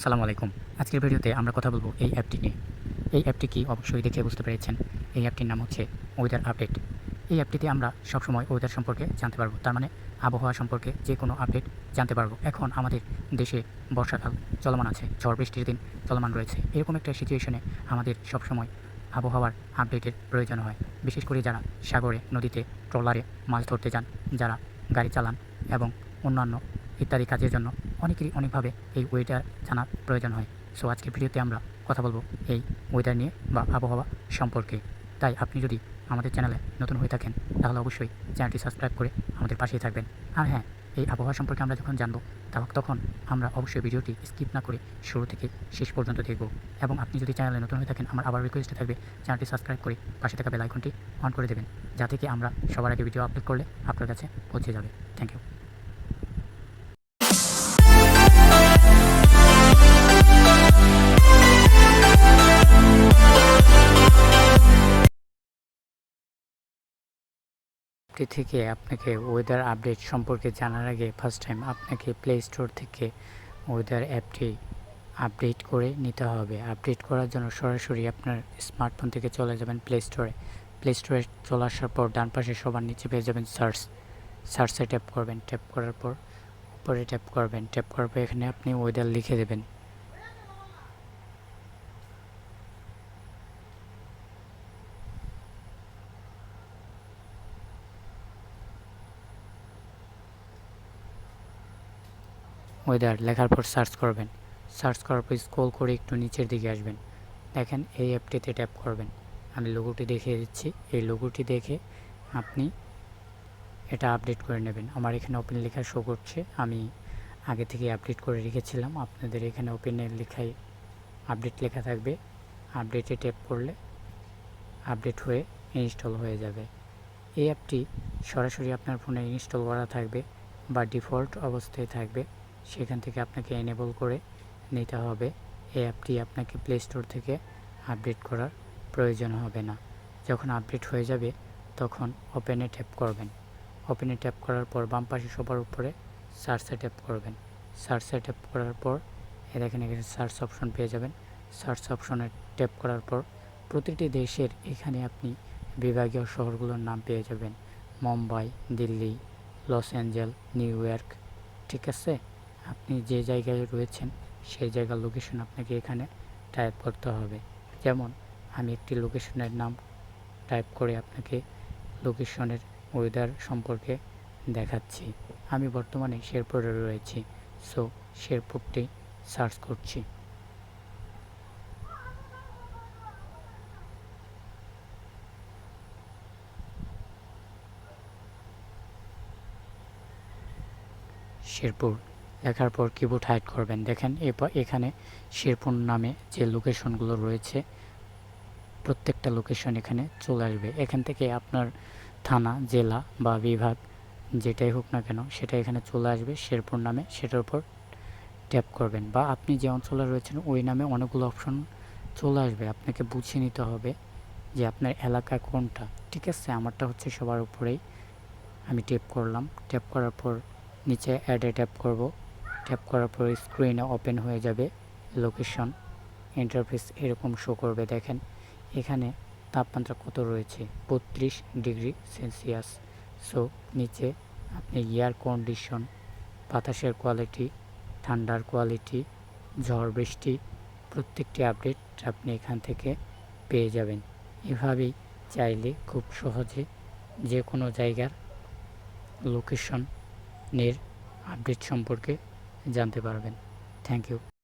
আসসালামু আলাইকুম। আজকের ভিডিওতে আমরা কথা বলব এই অ্যাপটি নিয়ে। এই অ্যাপটি কি? অবশ্যই দেখে বুঝতে পেরেছেন। এই অ্যাপটির নাম হচ্ছে ওয়েদার আপডেট। এই অ্যাপটিতে আমরা সবসময় ওয়েদার সম্পর্কে জানতে পারব। তার মানে আবহাওয়া সম্পর্কে যে কোনো আপডেট জানতে পারব। এখন আমাদের দেশে বর্ষাকাল চলমান আছে ঝড় বৃষ্টির দিন চলমান রয়েছে। এরকম একটা সিচুয়েশনে আমাদের সবসময় আবহাওয়ার আপডেটের প্রয়োজন হয়। বিশেষ করে যারা সাগরে, নদীতে, ট্রলারে মাছ ধরতে যান, যারা গাড়ি চালান এবং অন্যান্য ইত্যাদি কাজের জন্য অনেকেরই অনেকভাবে এই ওয়েদার জানার প্রয়োজন হয়। সো আজকের ভিডিওতে আমরা কথা বলব এই ওয়েদার নিয়ে বা আবহাওয়া সম্পর্কে। তাই আপনি যদি আমাদের চ্যানেলে নতুন হয়ে থাকেন, তাহলে অবশ্যই চ্যানেলটি সাবস্ক্রাইব করে আমাদের পাশেই থাকবেন। আর হ্যাঁ এই আবহাওয়া সম্পর্কে আমরা যখন জানব তখন আমরা অবশ্যই ভিডিওটি স্কিপ না করে শুরু থেকে শেষ পর্যন্ত দেখব। এবং আপনি যদি চ্যানেলে নতুন হয়ে থাকেন, আমার আবার রিকোয়েস্টে থাকবে, চ্যানেলটি সাবস্ক্রাইব করে পাশে থাকা বেল আইকনটি অন করে দেবেন, যাতে কি আমরা সবার আগে ভিডিও আপলোড করলে আপনার কাছে পৌঁছে যাবে। থ্যাংক ইউ অ্যাপটি থেকে আপনাকে ওয়েদার আপডেট সম্পর্কে জানার আগে ফার্স্ট টাইম আপনাকে প্লে স্টোর থেকে ওয়েদার অ্যাপটি আপডেট করে নিতে হবে। আপডেট করার জন্য সরাসরি আপনার স্মার্টফোন থেকে চলে যাবেন প্লে স্টোরে প্লে স্টোরে চলে আসার পর ডান পাশে সবার নিচে পেয়ে যাবেন সার্চ সার্চে ট্যাপ করবেন। ট্যাপ করার পর উপরে ট্যাপ করবেন। ট্যাপ করার পর এখানে আপনি ওয়েদার লিখে দেবেন। ওয়েদার লেখার পর সার্চ করবেন। সার্চ করার পর স্ক্রল করে একটু নিচের দিকে আসবেন। দেখেন এই অ্যাপটিতে ট্যাপ করবেন। আমি লোগোটি দেখিয়ে দিচ্ছি। এই লোগোটি দেখে আপনি এটা আপডেট করে নেবেন। আমার এখানে ওপেন লেখা শো করছে। আমি আগে থেকে আপডেট করে রেখেছিলাম। আপনাদের এখানে ওপেনের লেখায় আপডেট লেখা থাকবে। আপডেটে ট্যাপ করলে আপডেট হয়ে ইনস্টল হয়ে যাবে। এই অ্যাপটি সরাসরি আপনার ফোনে ইনস্টল করা থাকবে বা ডিফল্ট অবস্থায় থাকবে। সেখান থেকে আপনাকে এনেবল করে নিতে হবে। এই অ্যাপটি আপনাকে প্লে স্টোর থেকে আপডেট করার প্রয়োজন হবে না। যখন আপডেট হয়ে যাবে, তখন ওপেনে ট্যাপ করবেন। ওপেনে ট্যাপ করার পর বাম পাশে সবার উপরে সার্চে ট্যাপ করবেন। সার্চে ট্যাপ করার পর এ দেখেন এখানে সার্চ অপশন পেয়ে যাবেন। সার্চ অপশনে ট্যাপ করার পর প্রতিটি দেশের এখানে আপনি বিভাগীয় শহরগুলোর নাম পেয়ে যাবেন। Mumbai, Delhi, Los Angeles, New York, ঠিক আছে? আপনি যে জায়গায় রয়েছেন, সেই জায়গার লোকেশন আপনাকে এখানে টাইপ করতে হবে। যেমন, আমি একটি লোকেশনের নাম টাইপ করে আপনাকে লোকেশনের ওয়েদার সম্পর্কে দেখাচ্ছি। আমি বর্তমানে শেরপুরে রয়েছি সো শেরপুরটি সার্চ করছি। শেরপুর লেখার পর কিবোর্ড হাইড করবেন। দেখেন এখানে শেরপুর নামে যে লোকেশনগুলো রয়েছে, প্রত্যেকটা লোকেশন এখানে চলে আসবে। এখান থেকে আপনার থানা, জেলা বা বিভাগ যেটাই হোক না কেন, সেটা এখানে চলে আসবে শেরপুর নামে। সেটার উপর ট্যাপ করবেন বা আপনি যে অঞ্চলে রয়েছেন, ওই নামে অনেকগুলো অপশন চলে আসবে। আপনাকে বুঝে নিতে হবে যে আপনার এলাকা কোনটা। ঠিক আছে, আমারটা হচ্ছে সবার উপরেই। আমি ট্যাপ করলাম। ট্যাপ করার পর নিচে অ্যাডে ট্যাপ করব। ট্যাপ করার পর স্ক্রিনে ওপেন হয়ে যাবে লোকেশন ইন্টারফেস এরকম শো করবে দেখেন। এখানে তাপমাত্রা কত রয়েছে? বত্রিশ ডিগ্রি সেলসিয়াস। সো নিচে আপনি এয়ার কন্ডিশন বাতাসের কোয়ালিটি ঠান্ডার কোয়ালিটি ঝড় বৃষ্টি, প্রত্যেকটি আপডেট আপনি এখান থেকে পেয়ে যাবেন। এভাবেই চাইলে খুব সহজে যে কোনো জায়গার লোকেশনের আপডেট সম্পর্কে জানতে পারবেন। Thank you